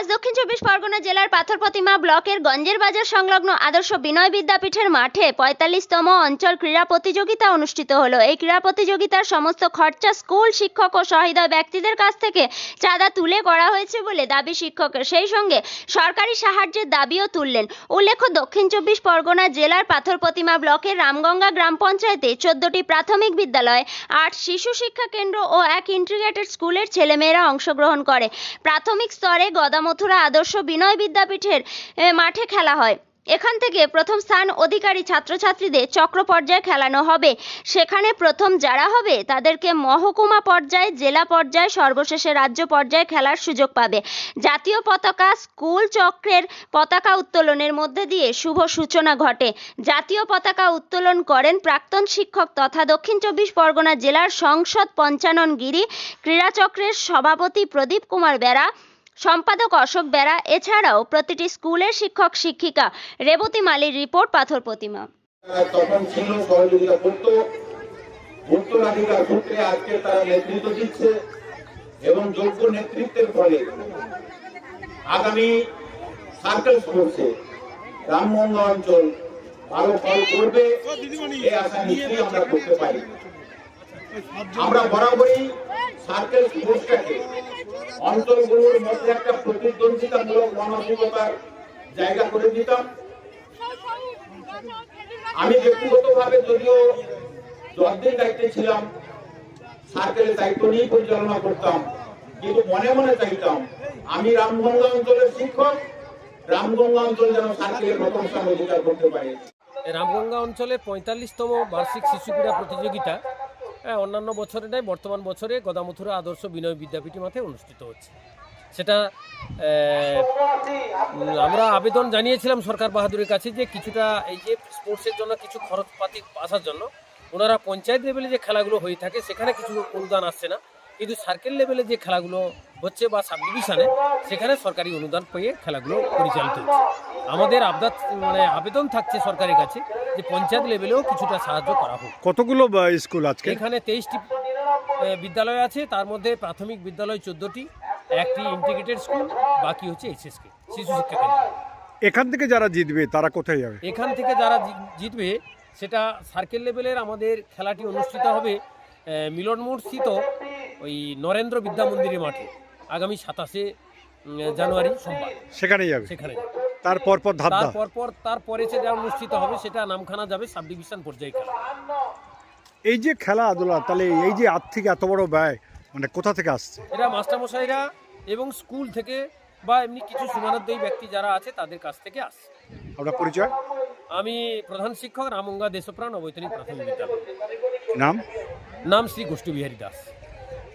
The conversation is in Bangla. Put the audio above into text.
আজ দক্ষিণ চব্বিশ পরগনা জেলার পাথর প্রতিমা ব্লকের গঞ্জের বাজার সংলগ্ন আদর্শ বিনয় বিদ্যাপীঠের মাঠে পঁয়তাল্লিশতম অঞ্চল ক্রীড়া প্রতিযোগিতা অনুষ্ঠিত হলো। এই ক্রীড়া প্রতিযোগিতার সমস্ত খরচা স্কুল শিক্ষক ও সহৃদয় ব্যক্তিদের কাছ থেকে চাঁদা তুলে করা হয়েছে বলে দাবি শিক্ষকের সেই সঙ্গে সরকারি সাহায্যের দাবিও তুললেন। উল্লেখ্য, দক্ষিণ চব্বিশ পরগনা জেলার পাথর প্রতিমা ব্লকের রামগঙ্গা গ্রাম পঞ্চায়েতে চোদ্দটি প্রাথমিক বিদ্যালয় আট শিশু শিক্ষা কেন্দ্র ও এক ইন্টিগ্রেটেড স্কুলের ছেলেমেয়েরা অংশগ্রহণ করে। প্রাথমিক স্তরে গদামথুরা আদর্শ বিনয় বিদ্যাপীঠের মাঠে খেলা হয়। এখান থেকে প্রথম স্থান অধিকারী ছাত্রছাত্রীদের চক্র পর্যায়ে খেলানো হবে। সেখানে প্রথম যারা হবে, তাদেরকে মহকুমা পর্যায়ে, জেলা পর্যায়ে, সর্বশেষে রাজ্য পর্যায়ে খেলার সুযোগ পাবে। জাতীয় পতাকা, স্কুল চক্রের পতাকা উত্তোলনের মধ্যে দিয়ে শুভ সূচনা ঘটে। জাতীয় পতাকা উত্তোলন করেন প্রাক্তন শিক্ষক তথা দক্ষিণ চব্বিশ পরগনা জেলার সংসদ পঞ্চানন গিরি ক্রীড়াচক্রের সভাপতি প্রদীপ কুমার বেরা। সম্পাদক অশোক বেরা, এছাড়াও প্রতিটি স্কুলের শিক্ষক, শিক্ষিকা, রেবতী মালির রিপোর্ট, পাথর প্রতিমা। তখন ছিল সহযোগিতা করত। উত্তরাধিকার সূত্রে আজকে তারা নেতৃত্ব দিচ্ছে এবং যোগ্য নেতৃত্বের ফলে আগামী সার্কেল স্পোর্টসে রামগঙ্গা অঞ্চল ভালো ফল করবে, এই আশা নিশ্চয়ই আমরা করতে পারি। আমরা বরাবরই সার্কেল স্পোর্টসটাকে অঞ্চলগুলোর মধ্যে একটা প্রতিদ্বন্দ্বিতামূলক মানসিকতার জায়গা করে দিতাম। আমি ব্যক্তিগতভাবে যদিও দশদিন দায়িত্বে ছিলাম, সার্কেলের দায়িত্ব নিয়ে পরিচালনা করতাম, কিন্তু মনে মনে চাইতাম, আমি রামগঙ্গা অঞ্চলের শিক্ষক, রামগঙ্গা অঞ্চল যেন সার্কেলের প্রথম স্থান অধিকার করতে পারে। রামগঙ্গা অঞ্চলে পঁয়তাল্লিশতম বার্ষিক শিশু ক্রীড়া প্রতিযোগিতা অন্যান্য বছরে নয় বর্তমান বছরে গদামথুরা আদর্শ বিনয় বিদ্যাপীঠের মাঠে অনুষ্ঠিত হচ্ছে। সেটা আমরা আবেদন জানিয়েছিলাম সরকার বাহাদুরের কাছে যে কিছুটা এই যে স্পোর্টসের জন্য কিছু খরচপাতি আসার জন্য, ওনারা পঞ্চায়েত লেভেলে যে খেলাগুলো হয়ে থাকে, সেখানে কিছু অনুদান আসছে না। কিন্তু সার্কেল লেভেলে যে খেলাগুলো হচ্ছে বা সাব ডিভিশনে সেখানে সরকারি অনুদান পেয়ে খেলাগুলো পরিচালিত হচ্ছে। আমাদের আবদার মানে আবেদন থাকছে সরকারের কাছে যে পঞ্চায়েত লেভেলেও কিছুটা সাহায্য করা হোক। কতগুলো স্কুল আজকে? এখানে তেইশটি বিদ্যালয় আছে তার মধ্যে প্রাথমিক বিদ্যালয় চোদ্দোটি একটি ইন্টিগ্রেটেড স্কুল বাকি হচ্ছে এইচএসকে শিশু শিক্ষা কেন্দ্র। এখান থেকে যারা জিতবে তারা কোথায় যাবে? এখান থেকে যারা জিতবে সেটা সার্কেল লেভেলের আমাদের খেলাটি অনুষ্ঠিত হবে মিলন স্থিত ওই নরেন্দ্র বিদ্যা মন্দিরের মাঠে। আগামী সাতাশে জানুয়ারি সোমবার। সেখানে যাবে? সেখানে তারপর পর তারপর পর তারপরে সেটা অনুষ্ঠিত হবে সেটা নামখানা যাবে সাব ডিভিশন পর্যায়ে খেলা। এই যে খেলা আদোলা তাহলে এই যে আর্থিক এত বড় ব্যয় মানে কোথা থেকে আসছে? এটা মাস্টারমশাইরা এবং স্কুল থেকে বা এমনি কিছু সমানাধ্যায়ী ব্যক্তি যারা আছে তাদের কাছ থেকে আসছে। আপনার পরিচয়? আমি প্রধান শিক্ষক রামগঙ্গা দেশপ্রাণ অবৈতনিক প্রাথমিক বিদ্যালয়। নাম? নাম শ্রী গোষ্ঠী বিহারী দাস।